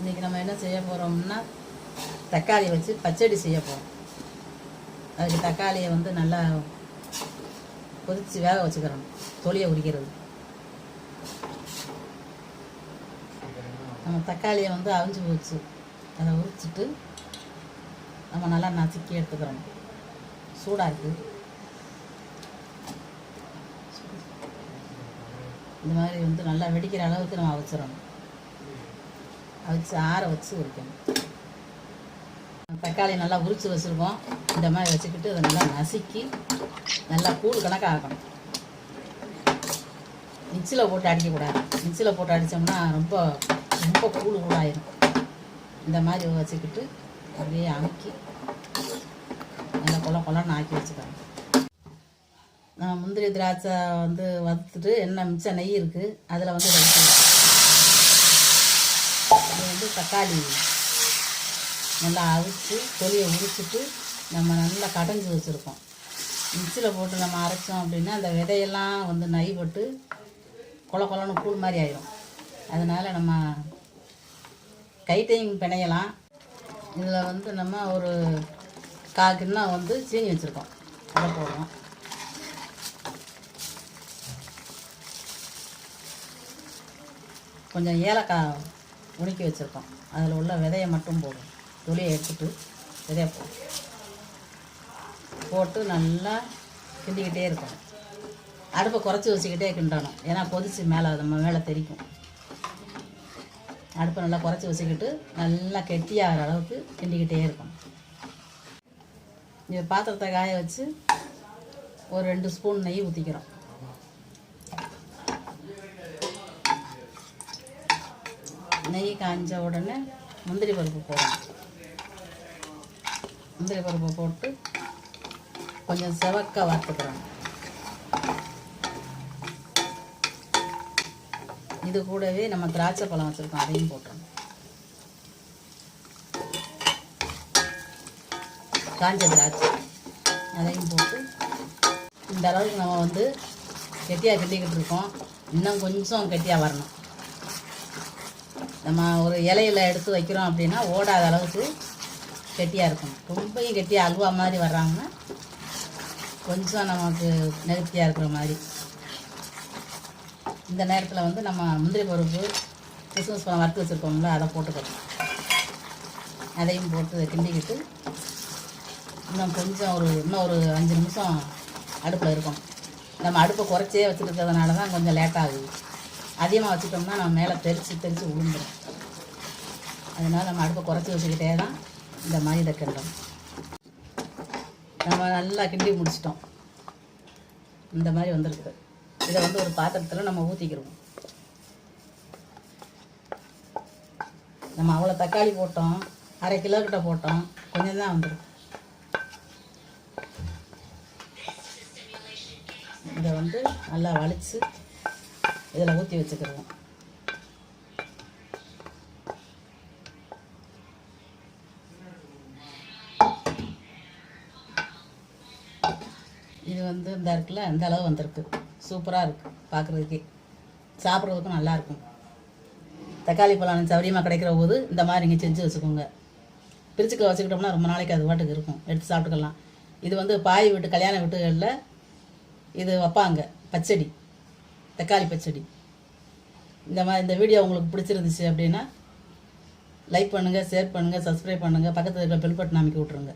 இன்றைக்கி நம்ம என்ன செய்ய போகிறோம்னா தக்காளி வச்சு பச்சடி செய்ய போகிறோம் அதுக்கு தக்காளியை வந்து நல்லா கொதித்து வேக வச்சுக்கிறோம். தொலியை உரிக்கிறது. நம்ம தக்காளியை வந்து அவிஞ்சு போச்சு. அதை உரிச்சிட்டு நம்ம நல்லா நசுக்கி எடுத்துக்கிறோம். சூடாக இருக்குது இந்த மாதிரி வந்து நல்லா வெடிக்கிற அளவுக்கு நம்ம அவிச்சிடணும். வச்சு ஆற வச்சு உரிக்கணும். தக்காளி நல்லா உரித்து வச்சுருக்கோம். இந்த மாதிரி வச்சுக்கிட்டு அதை நல்லா நசுக்கி நல்லா கூழ் கணக்காக ஆக்கணும். மிக்சியில் போட்டு அடிக்கக்கூடாது மிக்சியில் போட்டு அடித்தோம்னா ரொம்ப ரொம்ப கூழ் கூடாயிரும் இந்த மாதிரி வச்சுக்கிட்டு அப்படியே அமுக்கி நல்லா கொல கொலன்னு ஆக்கி வச்சுக்கணும். நான் முந்திரி திராட்சை வந்து வறுத்துட்டு என்ன மிச்சம் நெய் இருக்குது அதில் வந்து வந்து தக்காளி நல்லா அவிச்சு தொலியை உரிச்சிட்டு நம்ம நல்லா கடைஞ்சி வச்சுருக்கோம். மிக்சியில் போட்டு நம்ம அரைச்சோம் அப்படின்னா அந்த விதையெல்லாம் வந்து நை போட்டு கொல கொலன்னு கூழ் மாதிரி ஆயிடும் அதனால் நம்ம கைட்டையும் பிணையலாம். இதில் வந்து நம்ம ஒரு கால் வந்து சீனி வச்சுருக்கோம். அதை போடுறோம். கொஞ்சம் ஏலக்காய் உணுக்கி வச்சுருக்கோம். அதில் உள்ள விதையை மட்டும் போடும் துளியை எடுத்துட்டு விதையை போடும் போட்டு நல்லா கிண்டிக்கிட்டே இருக்கும் அடுப்பை குறைச்சி வச்சுக்கிட்டே கிண்டணும். ஏன்னா கொதிச்சு மேலே நம்ம மேலே தெரிக்கும். அடுப்பை நல்லா குறைச்சி வச்சுக்கிட்டு நல்லா கெட்டியாகிற அளவுக்கு கிண்டிக்கிட்டே இருக்கும் இந்த பாத்திரத்தை காய வச்சு ஒரு ரெண்டு ஸ்பூன் நெய் ஊற்றிக்கிறோம் நெய் காஞ்ச உடனே முந்திரி பருப்பு போடணும். முந்திரி பருப்பை போட்டு கொஞ்சம் செவக்க வறுத்துக்கிறோம் இது கூடவே நம்ம திராட்சை பழம் வச்சுருக்கோம் அதையும் போட்டுறோம் காஞ்ச திராட்சை அதையும் போட்டு இந்த அளவுக்கு நம்ம வந்து கெட்டியாக கிண்டிக்கிட்டு இருக்கோம். இன்னும் கொஞ்சம் கெட்டியாக வரணும். நம்ம ஒரு இலையில எடுத்து வைக்கிறோம் அப்படின்னா ஓடாத அளவுக்கு கெட்டியாக இருக்கும் ரொம்பையும் கெட்டியாக அல்வா மாதிரி வர்றாங்கன்னா கொஞ்சம் நமக்கு நெருப்பியாக இருக்கிற மாதிரி. இந்த நேரத்தில் வந்து நம்ம முந்திரி பருப்பு கிறிஸ்மஸ் பழம் வறுத்து வச்சுருக்கோம்ல அதை போட்டுக்கிறோம் அதையும் போட்டு கிண்டிக்கிட்டு இன்னும் கொஞ்சம் ஒரு இன்னும் ஒரு அஞ்சு நிமிஷம் அடுப்பில் இருக்கும் நம்ம அடுப்பை குறைச்சே வச்சுருக்கிறதுனால தான் கொஞ்சம் லேட்டாகுது அதிகமாக வச்சுட்டோம்னா நம்ம மேலே தெரித்து தெரித்து உளுந்துடும் அதனால் நம்ம அடுப்பை குறைச்சி வச்சுக்கிட்டே தான் இந்த மாதிரி இதை கிண்டணும் நம்ம நல்லா கிண்டி முடிச்சிட்டோம். இந்த மாதிரி வந்திருக்கு இதை வந்து ஒரு பாத்திரத்தில் நம்ம ஊற்றிக்கிடுவோம் நம்ம அவ்வளோ தக்காளி போட்டோம். அரை கிலோ கிட்ட போட்டோம். கொஞ்சம் தான் வந்துடும் இதை வந்து நல்லா வலிச்சு இதில் ஊற்றி வச்சுக்கிடுவோம் இது வந்து இந்த இருக்குல்ல இந்த அளவு வந்திருக்கு. சூப்பராக இருக்குது பார்க்குறதுக்கே. சாப்பிட்றதுக்கும் நல்லா இருக்கும். தக்காளி பழம் சௌரியமாக கிடைக்கிற போது இந்த மாதிரி நீங்கள் செஞ்சு வச்சுக்கோங்க. பிரிச்சுக்க வச்சுக்கிட்டோம்னா ரொம்ப நாளைக்கு அது பாட்டுக்கு இருக்கும் எடுத்து சாப்பிட்டுக்கலாம். இது வந்து பாய் வீட்டு கல்யாண வீட்டுகளில் இது வைப்பாங்க பச்சடி. தக்காளி பச்சடி. இந்த மாதிரி இந்த வீடியோ உங்களுக்கு பிடிச்சிருந்துச்சு அப்படின்னா லைக் பண்ணுங்கள் ஷேர் பண்ணுங்கள் சப்ஸ்கிரைப் பண்ணுங்கள் பக்கத்தில் இருக்கிற பெல் பட்டன் அமைக்க விட்ருங்க